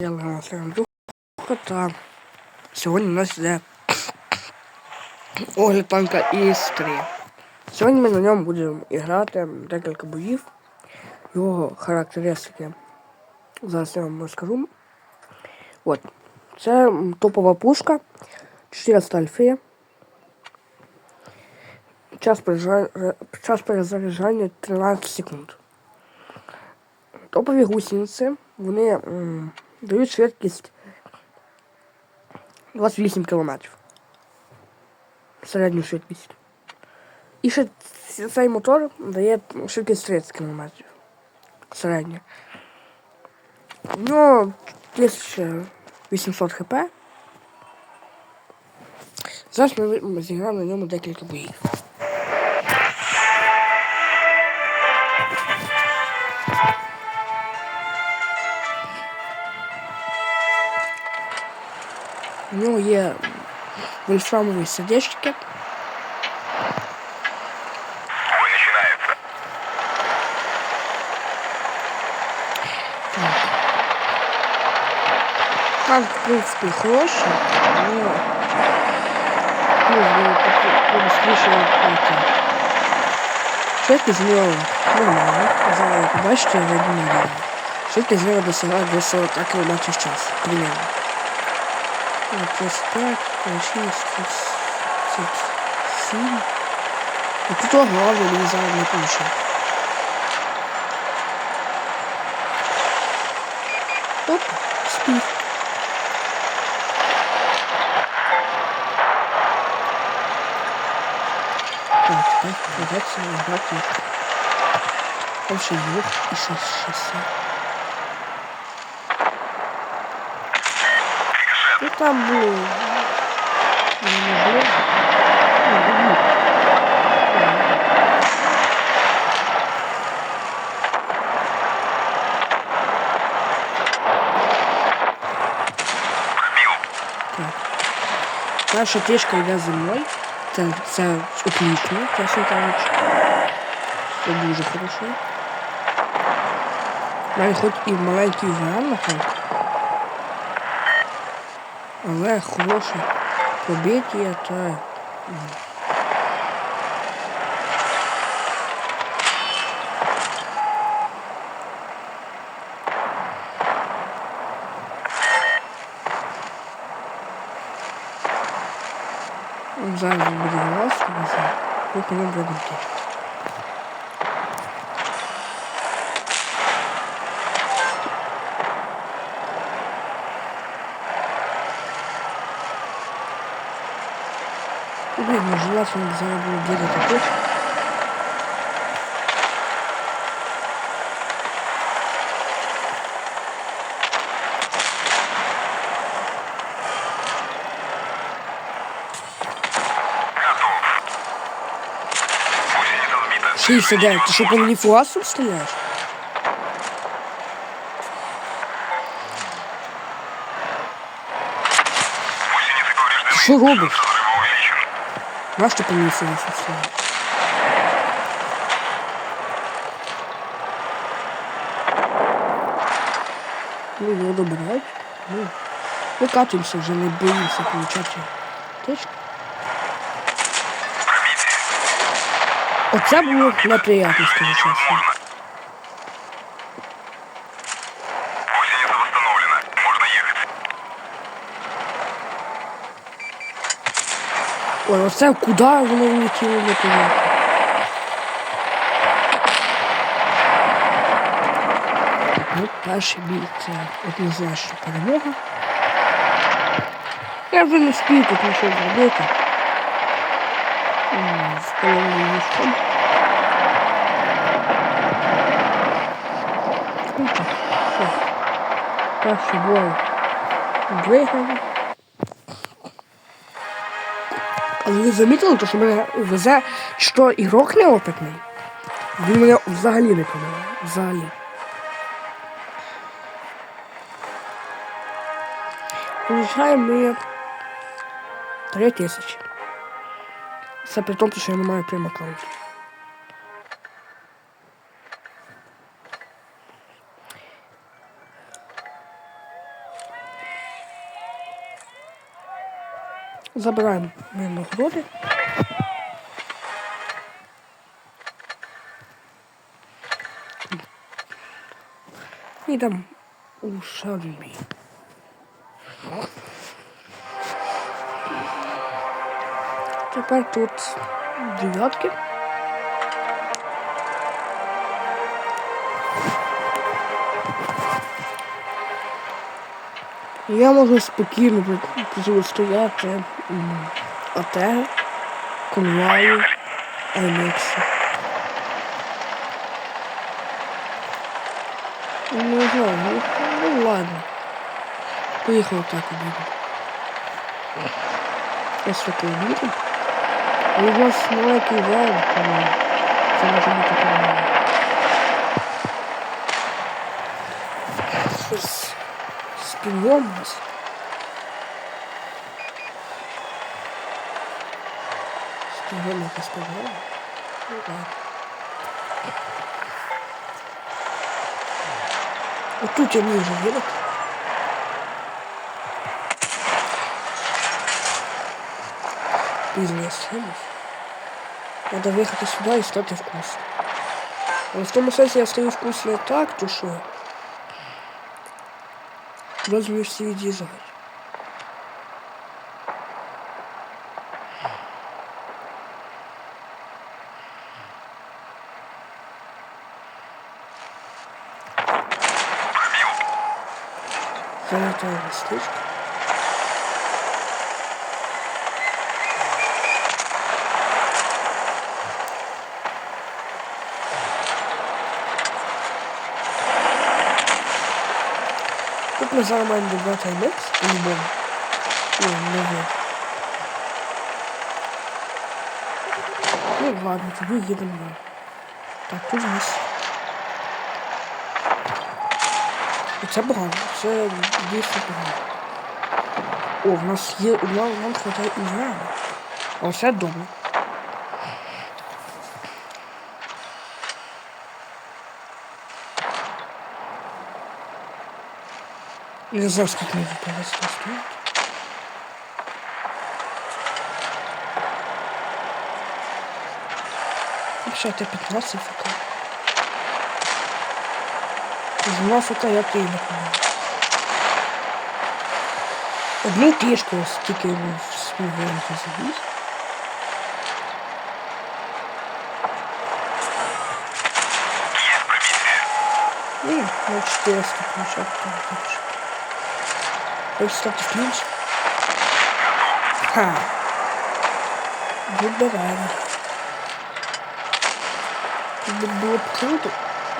Я Леонард Андрюха та сьогодні у нас йде огляд танка ІС-3. Сьогодні ми на ньому будемо грати декілька боїв, його характеристики. Зараз я вам розкажу. От. Це топова пушка, 400 альфи. Час перезаряджання, час перезаряджання 13 секунд. Топові гусениці, вони дають швидкість 28 км. Середню швидкість. І ще цей мотор дає швидкість 30 км. Середня. У нього 1800 хп. Зараз ми зіграємо на ньому декілька боїв. У нього є вольфрамові сердечки. Бой начинается. Там, в принципі, хороший, але ну, побыстріше відкрити. Швидкість з нього нормально. Зараз ви побачите, я вийду на рівень. Швидкість з нього досягає до 40 км в час, примерно. Ну, 35, 36, 37. І тут головне мені зараз не получить. Оп, спів. Так, тепер придеться набрати перше двох і шість шести. Ну там було. Ну, не було. Ну, було. Так. Перша трішка йде за мною. Це, це отлично, чесно кажучи. Це дуже хорошо. Навіть хоч і маленький варіант. Але хороше побиття та. Зараз буде глазка, ми по будемо тут. Блин, ну желательно бы зараз було бігати тут. Готов. Гусеница сбита. 69, ти що по мені фугасом стріляєш? Гусеницы повреждены. Наш ти по мені фугасом? Ну, его добирають. Ну, викачуємося вже, не боимся получать точку. Оце було неприятно, скажу чесно. Ой, оце куди воно влетіло, не понятно. Ну, перший бій це однозначно перемога. Я вже не встиг тут нічого зробити. З половиною мішком. Перший бой виграли. Ви замітили, то, що мене везе, що ігрок неопитний? Він мене взагалі не помилує. Взагалі. Получаємо ми 3 тисячі. Це при тому, що я не маю прямо аккаунту. Забираємо ми нагороди. І там у Теперь Тепер тут дев'ятки. Я можу спокійно при- протистояти м, АТ, Конваю, Аймексі. Ну, не знаю, ну, ну ладно. Поїхав так буде. Ось такий буде. У вас маленький вал, тому це може бути проблема. Щось з півом у нас. З півом якась проблема. Ну так. Отут я не вже видати. Пізня схема. Надо виїхати сюди і стати в курс. Але в тому сенсі я стою в курс не так, то що. Разве всі від'їжджають. Золотая ласточка. Тут ми зараз маємо добрати аймекс, по-любому. Ну, не ви. Ну ладно, тоді їдемо. далі. Так, тут у нас. І це погано, це дійсно погано. О, в нас є уран, нам хватає урану. А це добре. Не знаю, сколько мне тут стоит. Вообще, это 15 ФК. З 2 я не помню. Одну пішку стільки йому співвоїнки забіг. Есть пробитие. Ну, на 400 получать там лучше. Ой, кстати, клинч. Ха. Выбираем. Тут было бы круто.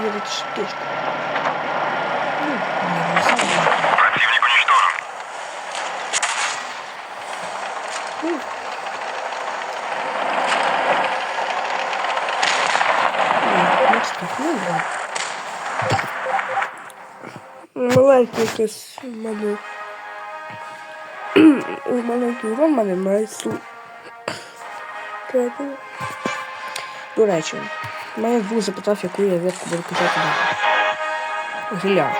Выбрать штучку. Ну, не, не знаю. Противник уничтожен. Ну. Ні, не встиг, ну, ладно. Маленький якийсь у. Маленький урон мене має су. До речі, мене був запитав, яку я ветку буду далі. Гілля.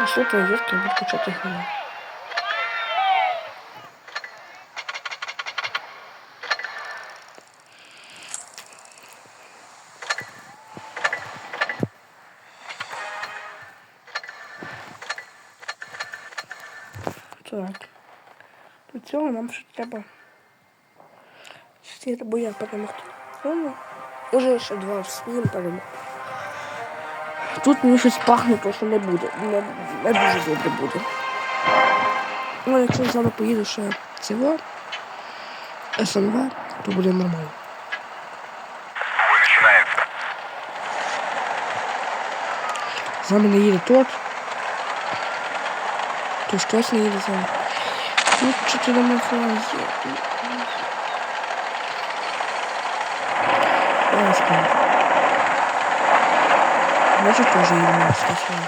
А що твоя ветка я буду качати гілля? Так. До цього нам ще треба. Чотири боя перемогти. Ну, Може ще два вспіємо перемогти. Тут мені щось пахне, то що не буде. Не, не дуже добре буде. Ну, якщо зараз поїду ще цього СНВ, то буде нормально. За мене їде торт. То ж точно їде за мною. Тут чотири махала є. Я не скажу. Може теж їде на стосовно.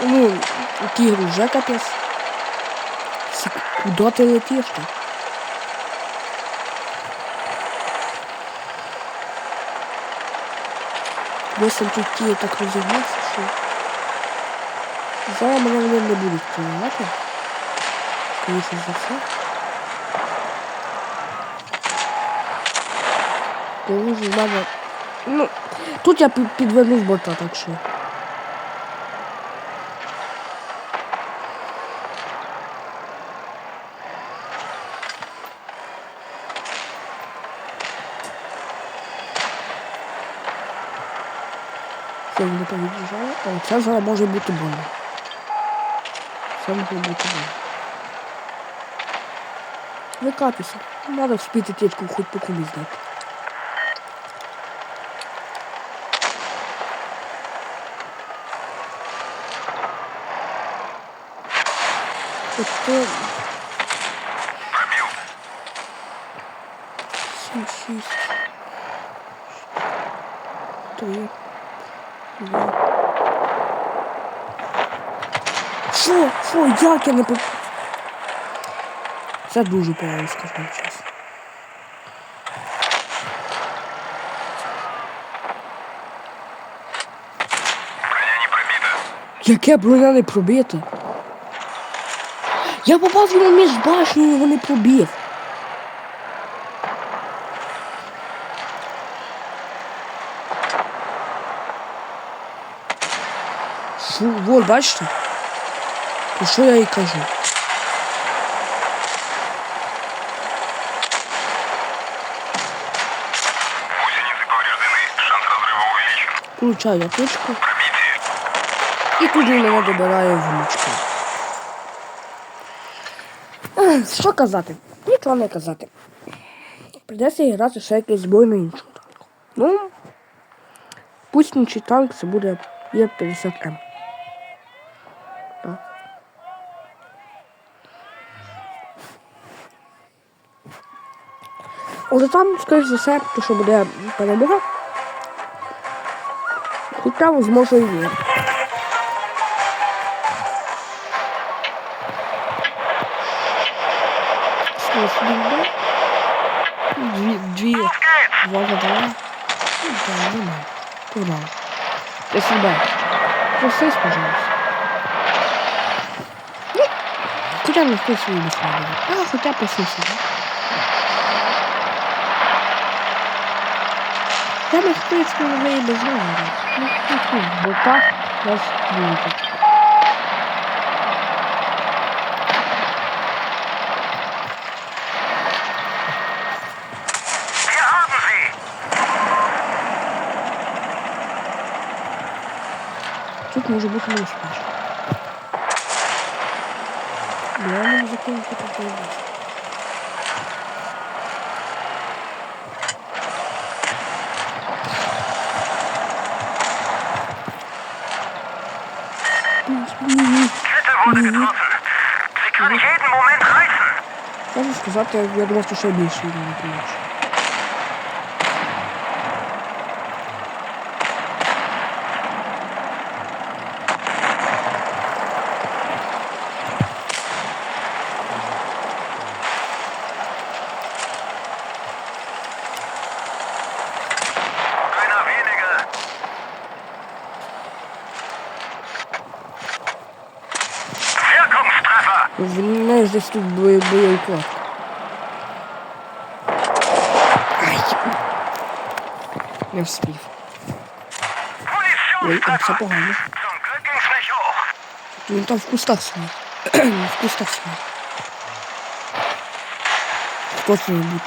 Ну, тігр уже капець. Куда ти летиш Досить ті так розігнався, що зараз мене вони не будуть приймати. Скоріше за все. Тому що в. Ну, тут я під- підвернув бота, так що. не повіджає, а це зараз може бути больно. Це може бути больно. Викатися. Треба вспіти тітку хоч по кубі здати. От то Пробил. 7, 6, 3, 2. Що? Що? Як я не по... Це дуже погано, скажу чесно. Яке броня не пробите? Я попав йому між башнею, його не пробив. бачите? То що я їй кажу? Гусеницы повреждены. Шанс разрыва увеличен. Получаю я точку. Пробитие. І тут він мене добирає в ручку. Ех, Що казати? Нічого не казати. Придеться грати ще якийсь бой на іншому танку. Ну, пусть інший танк це буде Є50М. Уже там, скоріш за все, що буде перемога. Хоча, можливо, і ні. Две, две, два задала. Ну, да, нормально. Нормально. Спасибо. Просись, пожалуйста. Ну, свой не слабый. А, хотя просись, да? Я на в принципе уже и без знаю. Ну, ну, ну, вот так нас будет. Wir haben sie. Тут може бути неуспішно. Я не можу закинути такий Kette wurde mhm. getroffen. Sie kann jeden Moment reißen. Das ist gesagt, ja, du hast doch schon Milch. В неї ж десь тут бойовка. Ай. Не вспів. Ой, а це Munitionstreffer. погано. Він там в кустах сидить. в кустах сидить. Хто це бути?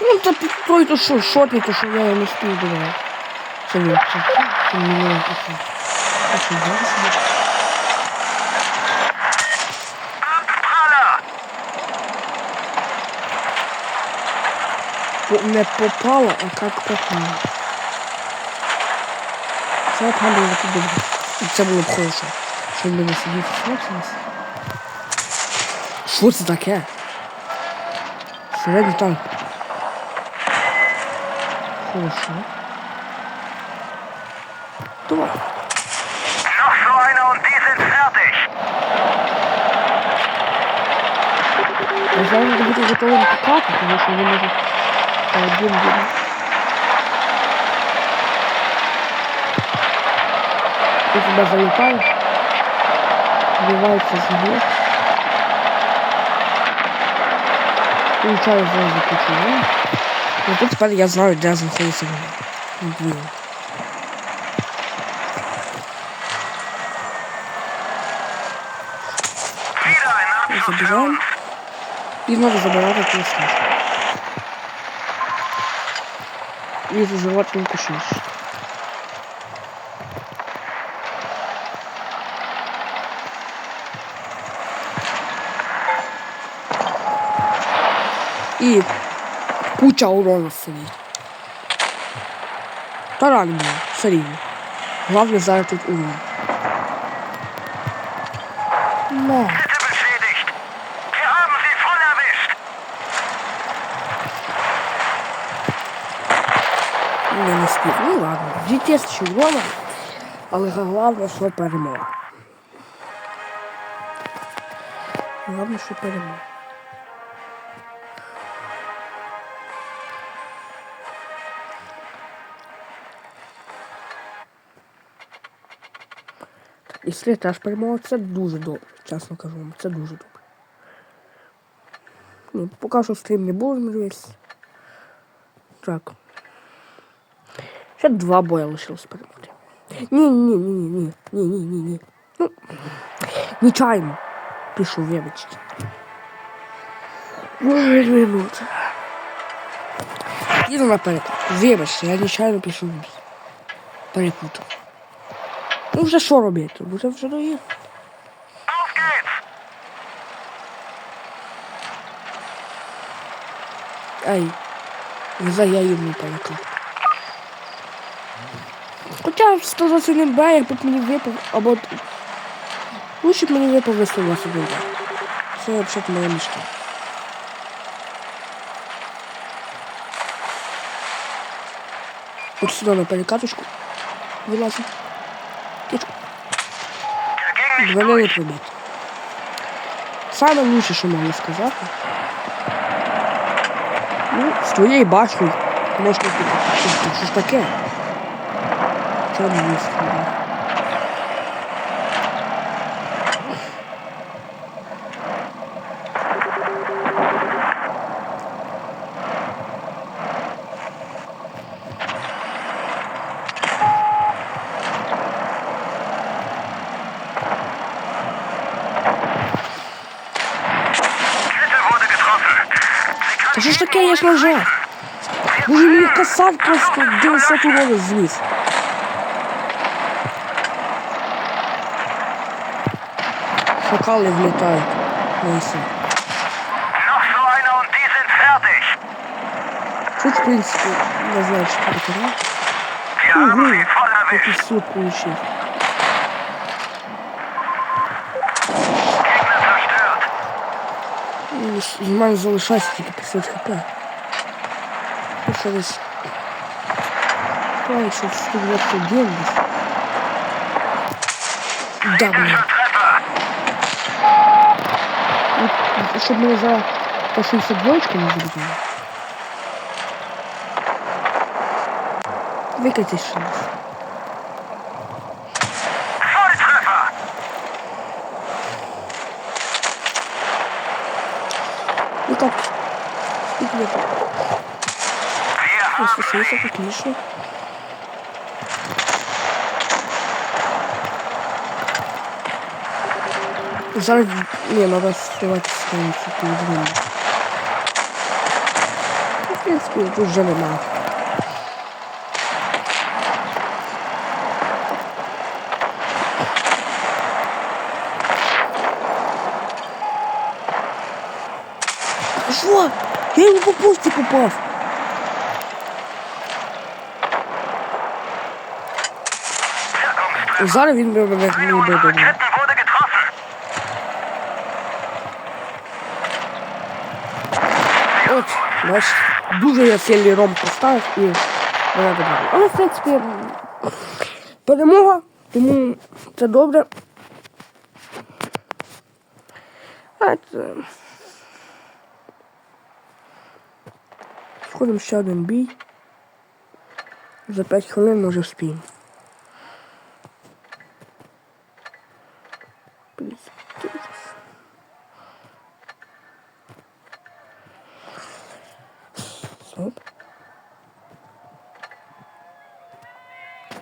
Ну, пі- той, то що, шотний, то що я не спів давав. Це він, це, це мільйон такий. А що, зараз буде? Abpraller. По- Не попало, а як попало. Це надо було подивитися. І це було б хорошо. Що він не сидів і. Що це таке? Середній танк. Хорошо. Давай. Я зараз бути готовим тікати, тому що вони можуть один день. Ты туда залетаешь, сбивается с ног. Получаю сразу кучу, да? Но тут теперь я знаю, где находится блин. забираем. И снова забрал эту снежку. і заживати не кушаєш. І куча урона сидить. Таран мене, все Главное за зараз тут урон. Но. Не не спів. Ну ладно. GTS червона, але головне, що перемога. Головне, що перемога. Якщо теж перемога, це дуже добре, чесно кажу вам, це дуже добре. Ну, поки що стрім не буду дивитися. Так. Ще два бої лишилось перемогти. Ні, Не, не, не, не, не, не, не, Ну, нечайно. Пишу, вибачте. Ой, не можу. Іду наперед. Вибачте, я нечайно пишу. Перепутав. Ну вже що робити? Буде ну, вже доїхати. Ай, за я їм не перекладу. Хоча 121 Б, якби мені випав, або... Лучше б мені випав на 121 Б. Це взагалі моя мечта. От сюди на перекаточку. Вилазить. Тичку. Der Gegner Саме лучше, що можна сказати. Ну, з твоєю башнею можна піти. Що ж таке? нічого не вистрілив. Та що ж таке, я ж лежав? Може мені просто 90 урона зніс. шакали влітають. Лисі. Тут, в принципе, ну, не знаю, що прикинув. Угу, якийсь суд получив. Маю залишатися типа, тільки 50 хп. Це десь... Ой, що 120 гембів. Да, блин. ну, щоб мене за по 62 не забігали. Викатись що нас. Ну так, і где-то. Слушай, это отлично. Жаль, не, надо сливать с концами. В принципе, это уже нема. Что? Я не по пустик упал. Зараз він мене не буде. От, дуже я сильний ром поставив і мене добавили. Але, в принципі, перемога, тому це добре. А це... Сходимо ще один бій. За 5 хвилин може вспіємо.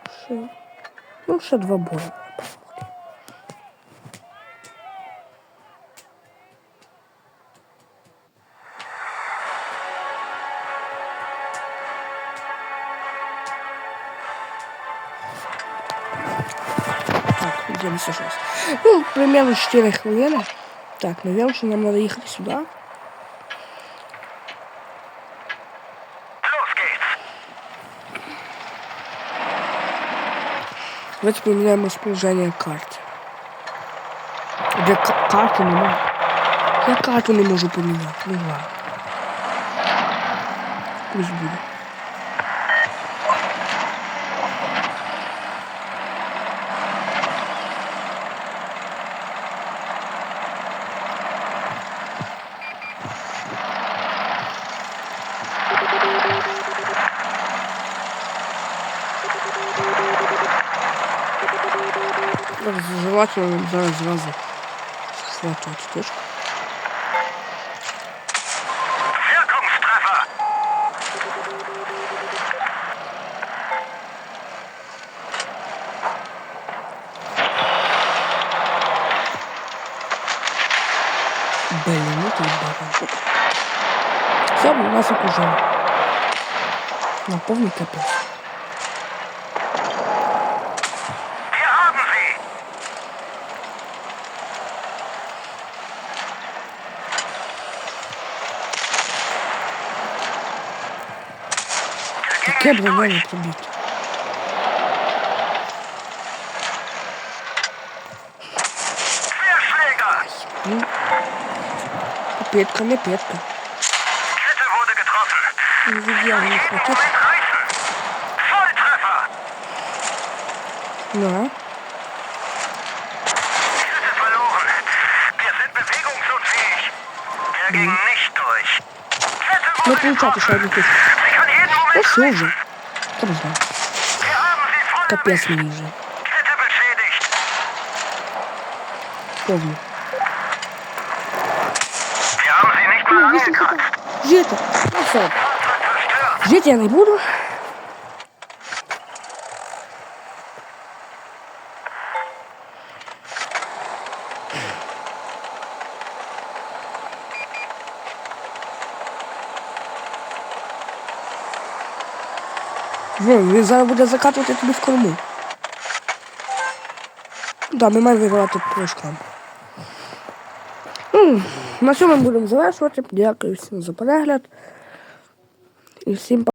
Все. Ну, ще два бої. Так, дивимося щось. Ну, примерно 4 хвилини. Так, наверное, що нам треба їхати сюди. Давайте поменяем расположение карты. Для к- карты не могу. Я карту не можу поменять. Ну ладно. Пусть будет. Зараз желательно зараз зразу схватувати точку. Wirkungstreffer. Блин, ну ты батончик. Все, нас окружили. На повний Kebra nochmal probiert. Hm. Petka, ne Petka. Kette wurde getroffen. Ja, nicht Volltreffer. Na? Kette verloren. Wir sind bewegungsunfähig. Wir mhm. gingen nicht durch. Kette wurde Mit dem Schatten Ну. Kette beschädigt. Повний. Wir haben sie nicht mehr Ну. Ну. Fahrzeug zerstört. Жити я не буду. Він зараз буде закатувати тобі в корму. Да, ми маємо вигравати по. Ну, на цьому будемо завершувати. Дякую всім за перегляд. І всім па-